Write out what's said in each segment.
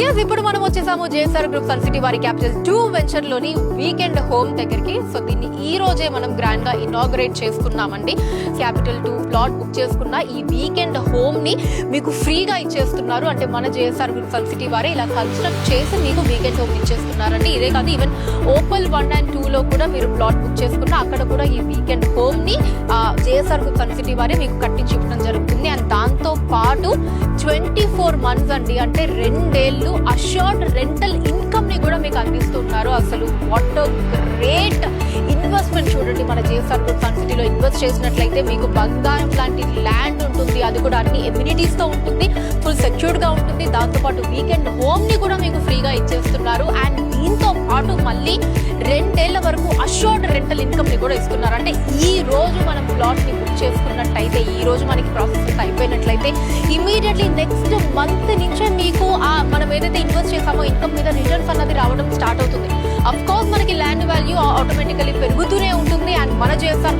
Yes ఇప్పుడు మనం వచ్చేసాము జేఎస్ఆర్ గ్రూప్ సన్ సిటీ వారి క్యాపిటల్ టూ వెంచర్లోని వీకెండ్ హోమ్ దగ్గరికి. సో దీన్ని ఈ రోజే మనం గ్రాండ్గా ఇనాగ్రేట్ చేసుకున్నామండి. క్యాపిటల్ టూ ప్లాట్ బుక్ చేసుకున్న ఈ వీకెండ్ హోమ్ని మీకు ఫ్రీగా ఇచ్చేస్తున్నారు. అంటే మన జేఎస్ఆర్ గ్రూప్ సన్ సిటీ వారే ఇలా కన్స్ట్రక్ట్ చేసి మీకు వీకెండ్ హోమ్ ఇచ్చేస్తున్నారండి. ఇదే కాదు even Opal one and two లో కూడా మీరు ప్లాట్ బుక్ చేసుకున్న అక్కడ కూడా ఈ వీకెండ్ హోమ్ని జేఎస్ఆర్ గ్రూప్ సన్ సిటీ వారే మీకు కట్టించి దాంతో పాటు ట్వంటీ ఫోర్ మంత్స్ అండి. అంటే రెండేళ్ళు అష్యూర్డ్ రెంటల్ ఇన్కమ్ని కూడా మీకు అందిస్తున్నారు. అసలు వాట్ గ్రేట్ ఇన్వెస్ట్మెంట్ చూడండి మన జేఎస్ఆర్ గ్రూప్ సిటీలో ఇన్వెస్ట్ చేసినట్లయితే మీకు బంగారం లాంటి ల్యాండ్ ఉంటుంది. అది కూడా అన్ని ఎమ్యూనిటీస్తో ఉంటుంది. ఫుల్ సెక్యూర్డ్గా ఉంటుంది. దాంతోపాటు వీకెండ్ హోమ్ని కూడా మీకు ఫ్రీగా ఇచ్చేస్తున్నారు. అండ్ దీంతో పాటు మళ్ళీ రెండేళ్ళ వరకు అష్యూర్డ్ రెంటల్ ఇన్కమ్ని కూడా ఇస్తున్నారు. అంటే ఈ రోజు మనం ప్లాట్ని బుక్ చేసుకున్నట్టయితే ఈ రోజు మనకి ప్రాసెస్ అయిపోయినట్లయితే ఇమీడియట్లీ నెక్స్ట్ మంత్ నుంచే మీకు ఆ మనం ఏదైతే ఇన్వెస్ట్ చేసామో ఇన్కమ్ మీద రిటర్న్స్ అన్నది రావడం స్టార్ట్ అవుతుంది. అఫ్ కోర్స్ మనకి ల్యాండ్ వాల్యూ ఆటోమేటికలీ పెరుగుతూనే ఉంటుంది అండ్ మన చేస్తారు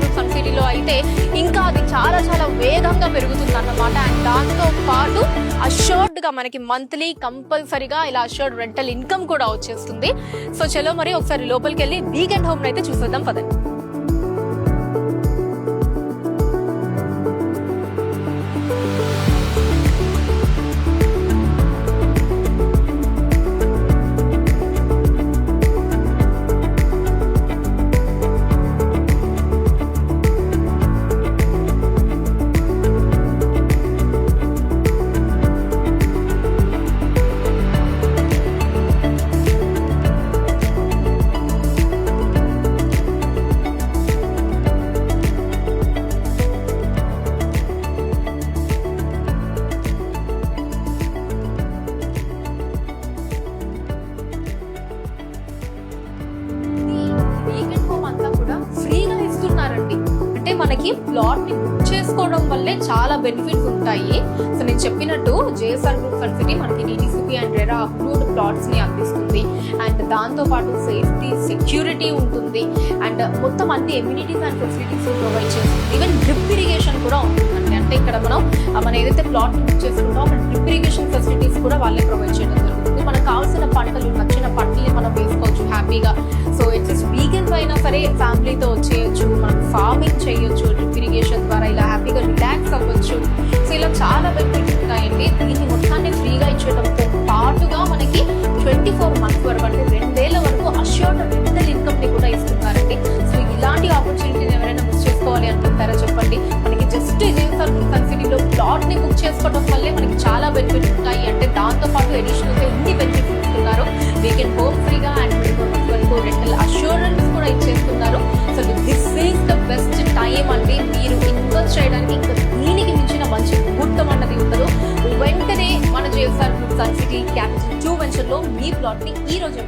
అయితే ఇంకా అది చాలా చాలా వేగంగా పెరుగుతుంది అన్నమాట. అండ్ దాంతో పాటు అష్యూర్డ్గా మనకి మంత్లీ కంపల్సరీగా ఇలా అష్యూర్డ్ రెంటల్ ఇన్కమ్ కూడా వచ్చేస్తుంది. సో చలో మరి ఒకసారి లోపలికి వెళ్ళి వీకెండ్ హోమ్ అయితే చూసేద్దాం పదండి. మనకి ప్లాట్ని బుక్ చేసుకోవడం వల్లే చాలా బెనిఫిట్స్ ఉంటాయి. సో నేను చెప్పినట్టు జేఎస్ఆర్ గ్రూప్ ఫండ్ సిటీ మనకి డిటిసిపి అండ్ రెరా అప్రూవ్డ్ ప్లాట్స్ని అందిస్తుంది. అండ్ దాంతో పాటు సేఫ్టీ సెక్యూరిటీ ఉంటుంది. అండ్ మొత్తం అన్ని ఎమ్యూనిటీస్ అండ్ ఫెసిలిటీస్ ప్రొవైడ్ చేస్తుంది. ఈవెన్ డ్రిప్ ఇరిగేషన్ కూడా ఉంటుందండి అంటే ఇక్కడ మనం మనం ఏదైతే ప్లాట్ బుక్ చేసుకుంటామో అక్కడ డ్రిప్ ఇరిగేషన్ ఫెసిలిటీస్ కూడా వాళ్ళే ప్రొవైడ్ చేయడం జరుగుతుంది. మనకు కావాల్సిన పంటలు నచ్చిన పంటల్ని మనం వేసుకోవచ్చు హ్యాపీగా సో ఇట్స్ వీకెండ్స్ అయినా సరే ఫ్యామిలీతో వచ్చే ప్లాట్ని ఈ రోజు